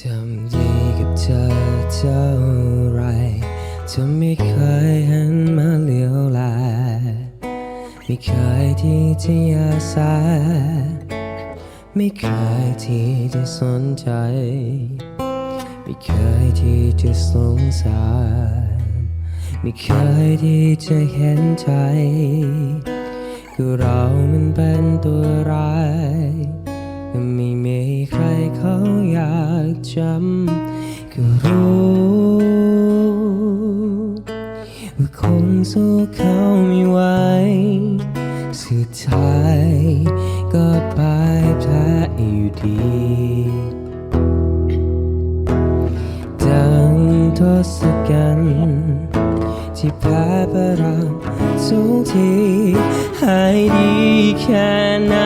จำดีกับเธอเท่าไรเธอไม่เคยหันมาเลี้ยวแลไม่เคยที่จะยาสายไม่เคยที่จะสนใจ ไม่เคยที่จะสงสารไม่เคยที่จะเห็นใจ คือเรามันเป็นตัวร้าย ไม่มีใครเขาอยากจำก็รู้ว่าคงสู้เขาไม่ไหวสุดท้ายก็พ่ายแพ้อยู่ดี ที่แพ้ประรามทุกทีให้ดีแค่ไหน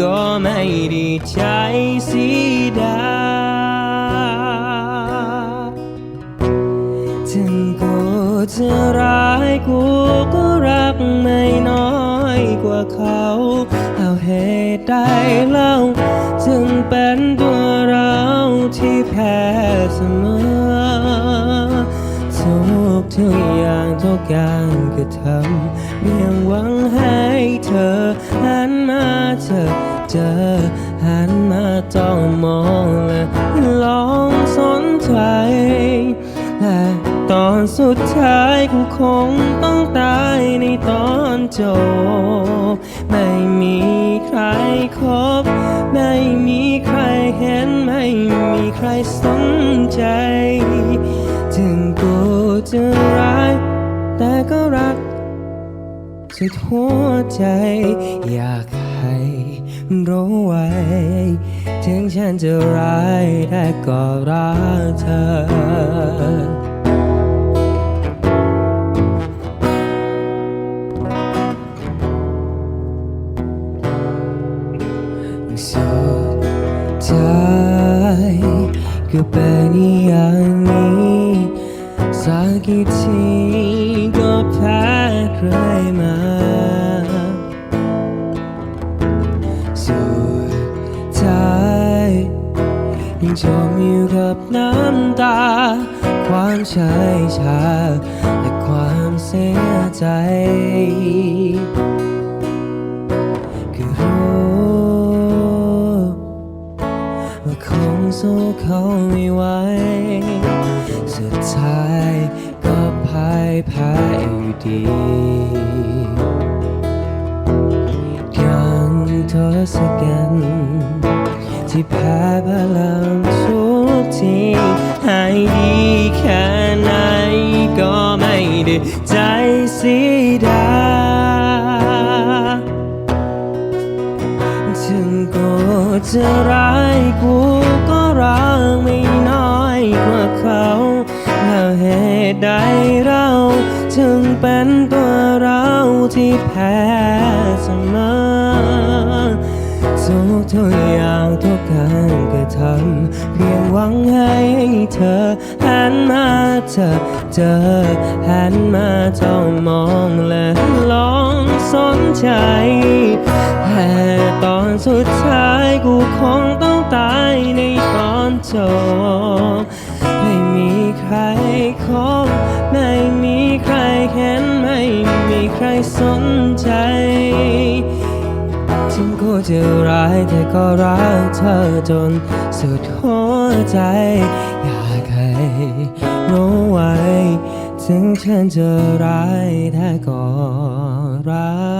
ก็ไม่ด้ใจสีดาถึงกูจะร้ายกูก็รักไม่น้อยกว่าเขา เอาเหตุใดเล่าจึงเป็นตัวเราที่แพ้เสมอ ทุกอย่างทุกการกระทำเพียงหวังให้เธอหันมาเธอเจอหันมาจ้องมองและลองสนใจและตอนสุดท้ายกูคงต้องตายในตอนจบ ไม่มีใครครบ ไม่มีใครเห็น ไม่มีใครสนใจ จะร้าย แต่ก็รักสุดหัวใจ อยากให้รู้ไว้ ถึงฉันจะร้ายแต่ก็รักเธอสุดท้ายก็เป็นอย่างนี้สั กี่ทีก็แพ้ใครมา สุดท้ายยังจมอยู่กับน้ำตา ความชายชาและความเสียใจ ว่าคงสู้เขาไม่ไหว สุดท้ายก็พ่ายแพ้อยู่ดียังทศกัณฐ์ที่แพ้พลังทุกทีให้ดีแค่ไหนก็ไม่ได้ใจสี จะร้ายกูก็รักไม่น้อยกว่าเขาแล้วเหตุใดเราถึงเป็นตัวเราที่แพ้เสมอทุกทุกอย่างทุกการกระทำเพียงหวังให้เธอหันมาเธอเจอหันมาจ้องมองและลองสนใจแตอนสุดท้ายกูคงต้องตายในตอนจบไม่มีใครคบไม่มีใครเห็นไม่มีใครสนใจ ถึงกูจะร้ายแต่ก็รักเธอจนสุดหัวใจ อยากให้รู้ไว้ ถึงฉันจะร้ายแต่ก็รัก